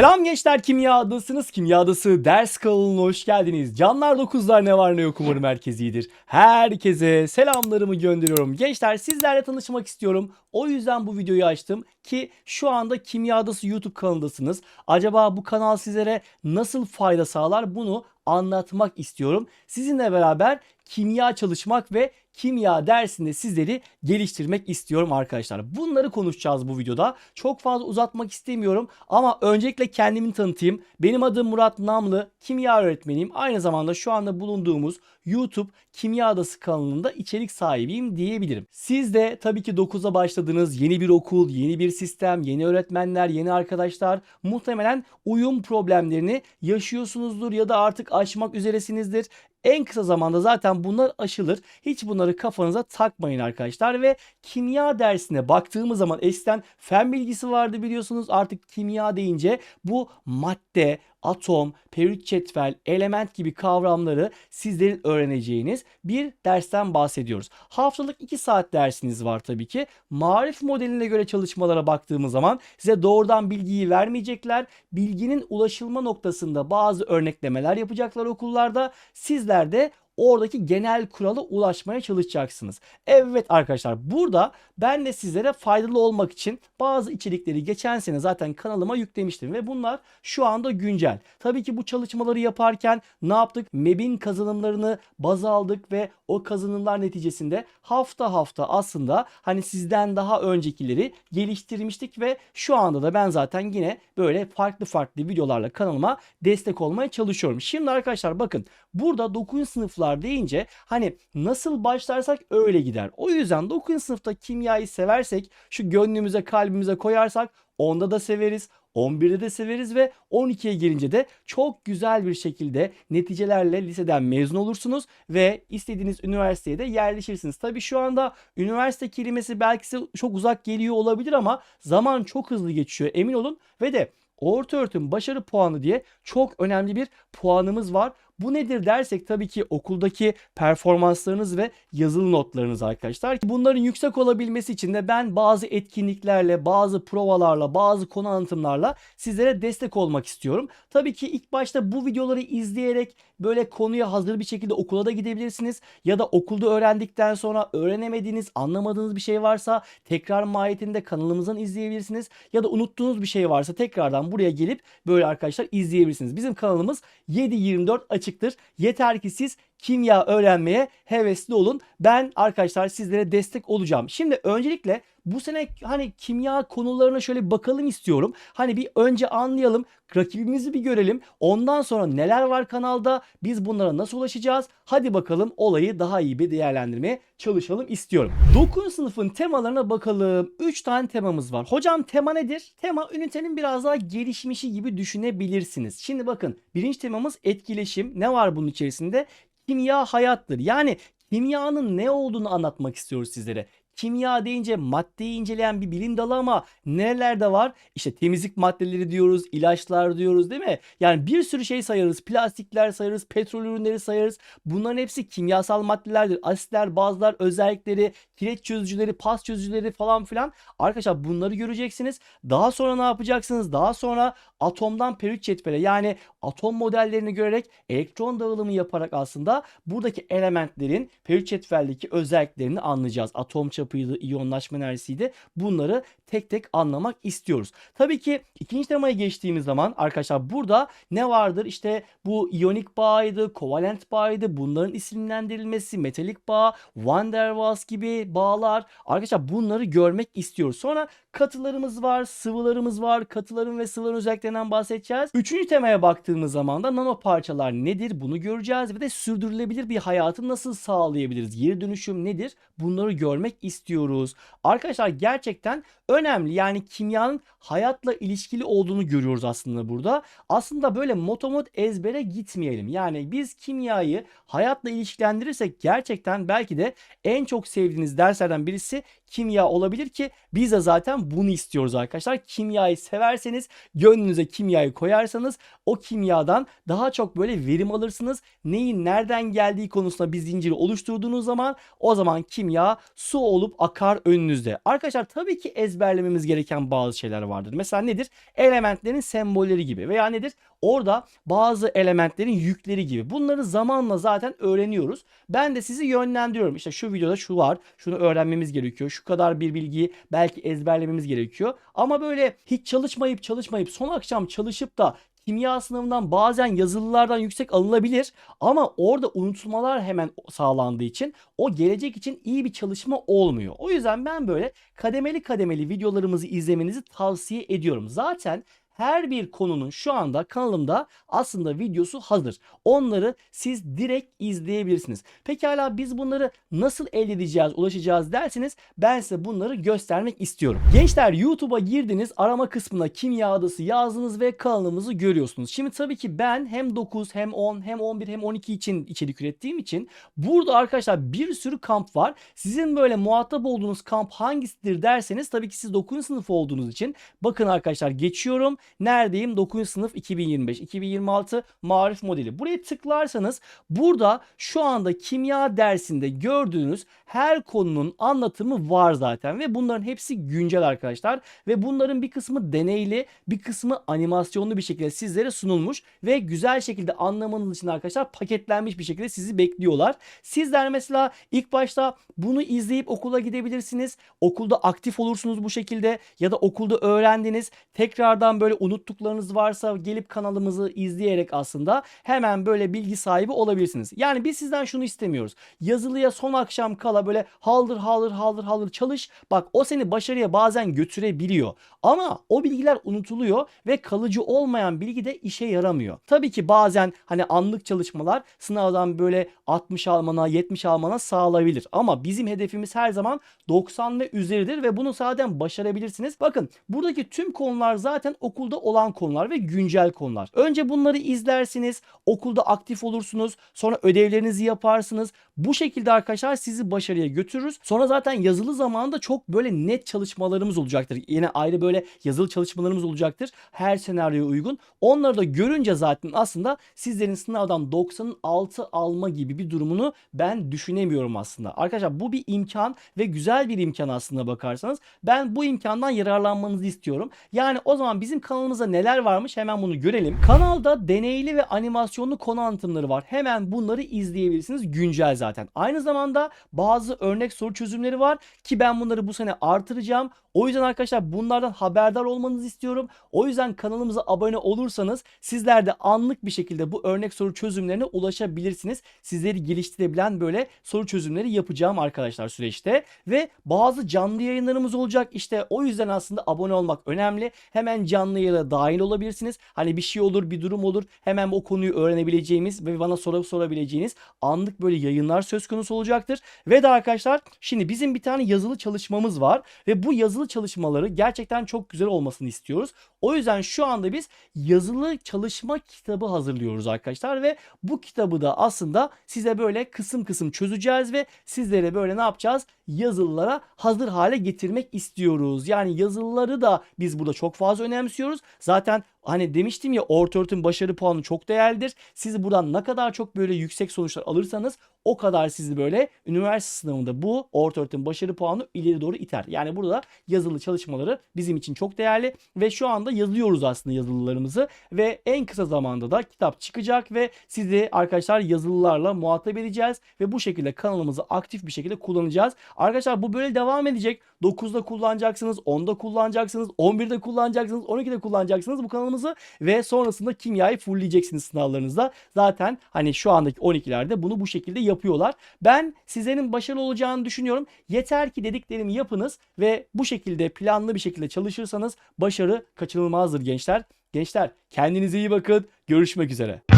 Selam gençler Kimya Adasınız. Kimya Adası ders kanalına hoş geldiniz. Canlar dokuzlar ne var ne yok umarım herkes iyidir. Herkese selamlarımı gönderiyorum. Gençler sizlerle tanışmak istiyorum. O yüzden bu videoyu açtım ki şu anda Kimya Adası YouTube kanalındasınız. Acaba bu kanal sizlere nasıl fayda sağlar bunu anlatmak istiyorum. Sizinle beraber kimya çalışmak ve kimya dersinde sizleri geliştirmek istiyorum arkadaşlar. Bunları konuşacağız bu videoda. Çok fazla uzatmak istemiyorum ama öncelikle kendimi tanıtayım. Benim adım Murat Namlı, kimya öğretmeniyim. Aynı zamanda şu anda bulunduğumuz YouTube Kimya Adası kanalında içerik sahibiyim diyebilirim. Siz de tabii ki 9'a başladınız. Yeni bir okul, yeni bir sistem, yeni öğretmenler, yeni arkadaşlar. Muhtemelen uyum problemlerini yaşıyorsunuzdur ya da artık aşmak üzeresinizdir. En kısa zamanda zaten bunlar aşılır. Hiç bunları kafanıza takmayın arkadaşlar ve kimya dersine baktığımız zaman eskiden fen bilgisi vardı biliyorsunuz. Artık kimya deyince bu madde, atom, periyot cetvel, element gibi kavramları sizlerin öğreneceğiniz bir dersten bahsediyoruz. Haftalık 2 saat dersiniz var tabii ki. Marif modeline göre çalışmalara baktığımız zaman size doğrudan bilgiyi vermeyecekler. Bilginin ulaşılma noktasında bazı örneklemeler yapacaklar okullarda. Sizler de oradaki genel kurala ulaşmaya çalışacaksınız. Evet arkadaşlar burada ben de sizlere faydalı olmak için bazı içerikleri geçen sene zaten kanalıma yüklemiştim ve bunlar şu anda güncel. Tabii ki bu çalışmaları yaparken ne yaptık? MEB'in kazanımlarını baz aldık ve o kazanımlar neticesinde hafta hafta aslında hani sizden daha öncekileri geliştirmiştik ve şu anda da ben zaten yine böyle farklı farklı videolarla kanalıma destek olmaya çalışıyorum. Şimdi arkadaşlar bakın burada 9. sınıflar deyince hani nasıl başlarsak öyle gider. O yüzden 9. sınıfta kimyayı seversek şu gönlümüze kalbimize koyarsak onda da severiz. 11'de de severiz ve 12'ye gelince de çok güzel bir şekilde neticelerle liseden mezun olursunuz ve istediğiniz üniversiteye de yerleşirsiniz. Tabii şu anda üniversite kelimesi belki size çok uzak geliyor olabilir ama zaman çok hızlı geçiyor emin olun ve de orta öğretim başarı puanı diye çok önemli bir puanımız var. Bu nedir dersek tabii ki okuldaki performanslarınız ve yazılı notlarınız arkadaşlar. Bunların yüksek olabilmesi için de ben bazı etkinliklerle, bazı provalarla, bazı konu anlatımlarla sizlere destek olmak istiyorum. Tabii ki ilk başta bu videoları izleyerek böyle konuya hazır bir şekilde okula da gidebilirsiniz. Ya da okulda öğrendikten sonra öğrenemediğiniz, anlamadığınız bir şey varsa tekrar mahiyetinde kanalımızdan izleyebilirsiniz. Ya da unuttuğunuz bir şey varsa tekrardan buraya gelip böyle arkadaşlar izleyebilirsiniz. Bizim kanalımız 7-24 açıktır. Yeter ki siz kimya öğrenmeye hevesli olun. Ben arkadaşlar sizlere destek olacağım. Şimdi öncelikle bu sene hani kimya konularına şöyle bakalım istiyorum. Hani bir önce anlayalım, rakibimizi bir görelim. Ondan sonra neler var kanalda, biz bunlara nasıl ulaşacağız? Hadi bakalım olayı daha iyi bir değerlendirmeye çalışalım istiyorum. 9. sınıfın temalarına bakalım. 3 tane temamız var. Hocam tema nedir? Tema ünitenin biraz daha gelişmişi gibi düşünebilirsiniz. Şimdi bakın birinci temamız etkileşim. Ne var bunun içerisinde? Kimya hayattır. Yani kimyanın ne olduğunu anlatmak istiyoruz sizlere. Kimya deyince maddeyi inceleyen bir bilim dalı ama nerelerde var? İşte temizlik maddeleri diyoruz, ilaçlar diyoruz değil mi? Yani bir sürü şey sayarız. Plastikler sayarız, petrol ürünleri sayarız. Bunların hepsi kimyasal maddelerdir. Asitler, bazlar, özellikleri, kireç çözücüleri, pas çözücüleri falan filan. Arkadaşlar bunları göreceksiniz. Daha sonra ne yapacaksınız? Daha sonra atomdan periyot cetvele yani atom modellerini görerek elektron dağılımı yaparak aslında buradaki elementlerin periyot cetveldeki özelliklerini anlayacağız. Atom çapıydı, iyonlaşma enerjisiydi. Bunları tek tek anlamak istiyoruz. Tabii ki ikinci temaya geçtiğimiz zaman arkadaşlar burada ne vardır? İşte bu iyonik bağıydı, kovalent bağıydı. Bunların isimlendirilmesi, metalik bağ, Van der Waals gibi bağlar. Arkadaşlar bunları görmek istiyoruz. Sonra katılarımız var, sıvılarımız var. Katıların ve sıvıların özelliklerinden bahsedeceğiz. Üçüncü temaya baktığımız zaman da nano parçalar nedir? Bunu göreceğiz ve de sürdürülebilir bir hayatı nasıl sağlayabiliriz? Geri dönüşüm nedir? Bunları görmek istiyoruz. Arkadaşlar gerçekten önemli. Yani kimyanın hayatla ilişkili olduğunu görüyoruz aslında burada. Aslında böyle motomot ezbere gitmeyelim. Yani biz kimyayı hayatla ilişkilendirirsek gerçekten belki de en çok sevdiğiniz derslerden birisi kimya olabilir ki biz de zaten bunu istiyoruz arkadaşlar. Kimyayı severseniz, gönlünüze kimyayı koyarsanız o kimyadan daha çok böyle verim alırsınız. Neyin nereden geldiği konusunda bir zinciri oluşturduğunuz zaman o zaman kimya su olup akar önünüzde. Arkadaşlar tabii ki ezberlememiz gereken bazı şeyler vardır. Mesela nedir? Elementlerin sembolleri gibi veya nedir? Orada bazı elementlerin yükleri gibi. Bunları zamanla zaten öğreniyoruz. Ben de sizi yönlendiriyorum. İşte şu videoda şu var. Şunu öğrenmemiz gerekiyor. Şu kadar bir bilgiyi belki ezberlememiz gerekiyor. Ama böyle hiç çalışmayıp çalışmayıp son akşam çalışıp da kimya sınavından bazen yazılılardan yüksek alınabilir ama orada unutulmalar hemen sağlandığı için o gelecek için iyi bir çalışma olmuyor. O yüzden ben böyle kademeli kademeli videolarımızı izlemenizi tavsiye ediyorum. Zaten her bir konunun şu anda kanalımda aslında videosu hazır. Onları siz direkt izleyebilirsiniz. Pekala biz bunları nasıl elde edeceğiz, ulaşacağız derseniz ben size bunları göstermek istiyorum. Gençler YouTube'a girdiniz, arama kısmına kimya adası yazdınız ve kanalımızı görüyorsunuz. Şimdi tabii ki ben hem 9 hem 10 hem 11 hem 12 için içerik ürettiğim için burada arkadaşlar bir sürü kamp var. Sizin böyle muhatap olduğunuz kamp hangisidir derseniz tabii ki siz 9. sınıf olduğunuz için bakın arkadaşlar geçiyorum. Neredeyim? 9. sınıf 2025. 2026 marif modeli. Buraya tıklarsanız burada şu anda kimya dersinde gördüğünüz her konunun anlatımı var zaten ve bunların hepsi güncel arkadaşlar ve bunların bir kısmı deneyli, bir kısmı animasyonlu bir şekilde sizlere sunulmuş ve güzel şekilde anlamanız için arkadaşlar paketlenmiş bir şekilde sizi bekliyorlar. Sizler mesela ilk başta bunu izleyip okula gidebilirsiniz. Okulda aktif olursunuz bu şekilde ya da okulda öğrendiniz. Tekrardan böyle unuttuklarınız varsa gelip kanalımızı izleyerek aslında hemen böyle bilgi sahibi olabilirsiniz. Yani biz sizden şunu istemiyoruz. Yazılıya son akşam kala böyle haldır haldır haldır haldır çalış. Bak o seni başarıya bazen götürebiliyor. Ama o bilgiler unutuluyor ve kalıcı olmayan bilgi de işe yaramıyor. Tabii ki bazen hani anlık çalışmalar sınavdan böyle 60 almana 70 almana sağlayabilir. Ama bizim hedefimiz her zaman 90 ve üzeridir ve bunu zaten başarabilirsiniz. Bakın buradaki tüm konular zaten okulda olan konular ve güncel konular. Önce bunları izlersiniz, okulda aktif olursunuz, sonra ödevlerinizi yaparsınız. Bu şekilde arkadaşlar sizi başarıya götürürüz. Sonra zaten yazılı zamanında çok böyle net çalışmalarımız olacaktır. Yine ayrı böyle yazılı çalışmalarımız olacaktır. Her senaryoya uygun. Onları da görünce zaten aslında sizlerin sınavdan 90'ın altı alma gibi bir durumunu ben düşünemiyorum aslında. Arkadaşlar bu bir imkan ve güzel bir imkan aslında bakarsanız. Ben bu imkandan yararlanmanızı istiyorum. Yani o zaman bizim kanalımızda neler varmış hemen bunu görelim. Kanalda deneyli ve animasyonlu konu anlatımları var. Hemen bunları izleyebilirsiniz. Güncel zaten. Aynı zamanda bazı örnek soru çözümleri var ki ben bunları bu sene artıracağım. O yüzden arkadaşlar bunlardan haberdar olmanızı istiyorum. O yüzden kanalımıza abone olursanız sizler de anlık bir şekilde bu örnek soru çözümlerine ulaşabilirsiniz. Sizleri geliştirebilen böyle soru çözümleri yapacağım arkadaşlar süreçte. Ve bazı canlı yayınlarımız olacak. İşte o yüzden aslında abone olmak önemli. Hemen canlı yayına dahil olabilirsiniz. Hani bir şey olur, bir durum olur. Hemen o konuyu öğrenebileceğimiz ve bana soru sorabileceğiniz anlık böyle yayınlar söz konusu olacaktır. Ve de arkadaşlar şimdi bizim bir tane yazılı çalışmamız var ve bu yazılı çalışmaları gerçekten çok güzel olmasını istiyoruz. O yüzden şu anda biz yazılı çalışma kitabı hazırlıyoruz arkadaşlar ve bu kitabı da aslında size böyle kısım kısım çözeceğiz ve sizlere böyle ne yapacağız? Yazılılara hazır hale getirmek istiyoruz. Yani yazılıları da biz burada çok fazla önemsiyoruz. Zaten Hani demiştim ya orta başarı puanı çok değerlidir. Siz buradan ne kadar çok böyle yüksek sonuçlar alırsanız o kadar sizi böyle üniversite sınavında bu orta başarı puanı ileri doğru iter. Yani burada yazılı çalışmaları bizim için çok değerli ve şu anda yazıyoruz aslında yazılılarımızı ve en kısa zamanda da kitap çıkacak ve sizi arkadaşlar yazılılarla muhatap edeceğiz ve bu şekilde kanalımızı aktif bir şekilde kullanacağız. Arkadaşlar bu böyle devam edecek. 9'da kullanacaksınız, 10'da kullanacaksınız, 11'de kullanacaksınız, 12'de kullanacaksınız bu kanalımızı ve sonrasında kimyayı fullleyeceksiniz sınavlarınızda. Zaten hani şu andaki 12'lerde bunu bu şekilde yapıyorlar. Ben sizlerin başarılı olacağını düşünüyorum. Yeter ki dediklerimi yapınız ve bu şekilde planlı bir şekilde çalışırsanız başarı kaçınılmazdır gençler. Gençler kendinize iyi bakın. Görüşmek üzere.